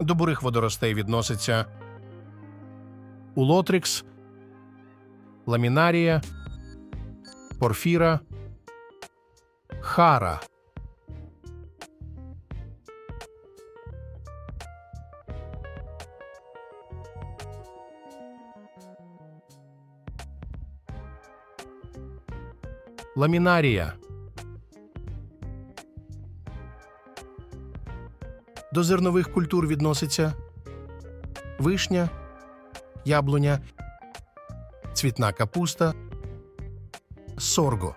До бурих водоростей відноситься улотрикс, ламінарія, порфіра, хара. Ламінарія. До зернових культур відноситься вишня, яблуня, цвітна капуста, сорго.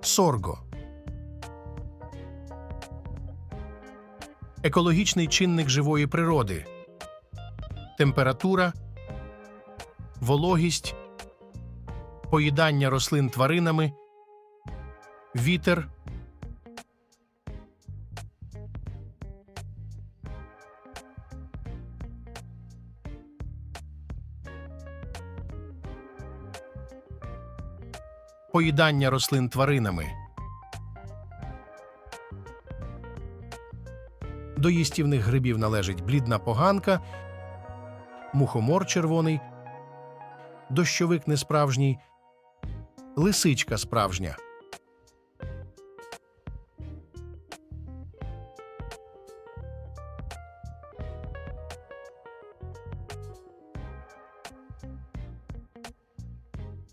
Сорго. Екологічний чинник живої природи. Температура, вологість, поїдання рослин тваринами, вітер, поїдання рослин тваринами. До їстівних грибів належить блідна поганка, мухомор червоний, дощовик несправжній, лисичка справжня.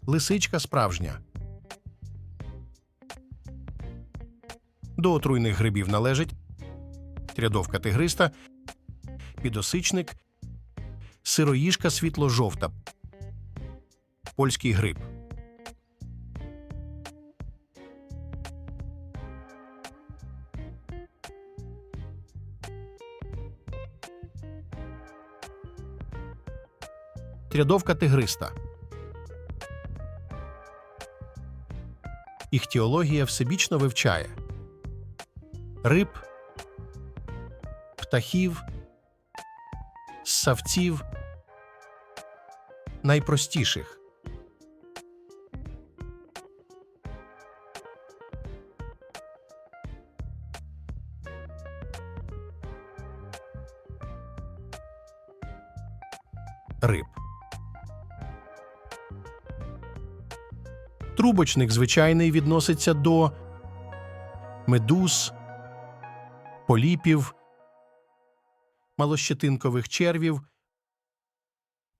Лисичка справжня. До отруйних грибів належить рядовка тигриста, підосичник, сироїжка світло-жовта, польський гриб. Рядовка тигриста. Іхтіологія всебічно вивчає риб, птахів, ссавців, найпростіших. Риб. Трубочник звичайний відноситься до медуз, поліпів, малощетинкових червів,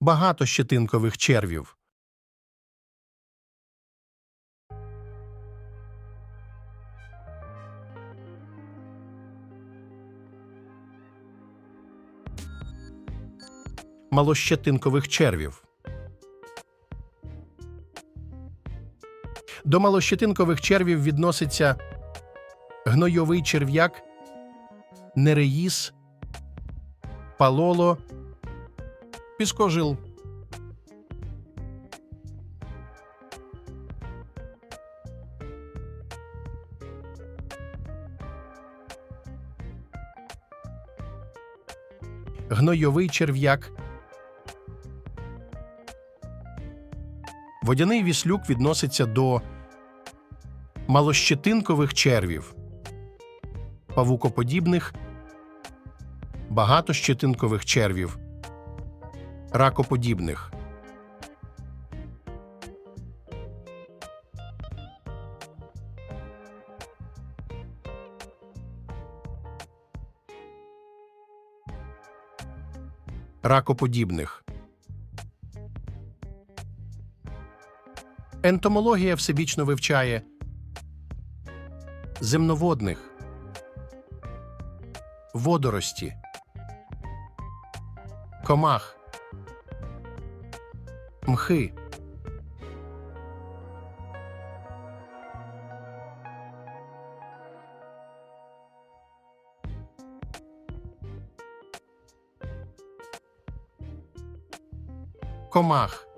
багатощетинкових червів. Малощетинкових червів. До малощетинкових червів відноситься гнойовий черв'як, нереїс, палоло, піскожил. Гнойовий черв'як. Водяний віслюк відноситься до малощетинкових червів, павукоподібних, багатощетинкових червів, ракоподібних. Ракоподібних. Ентомологія всебічно вивчає земноводних, водорості, комах, мхи. Комах.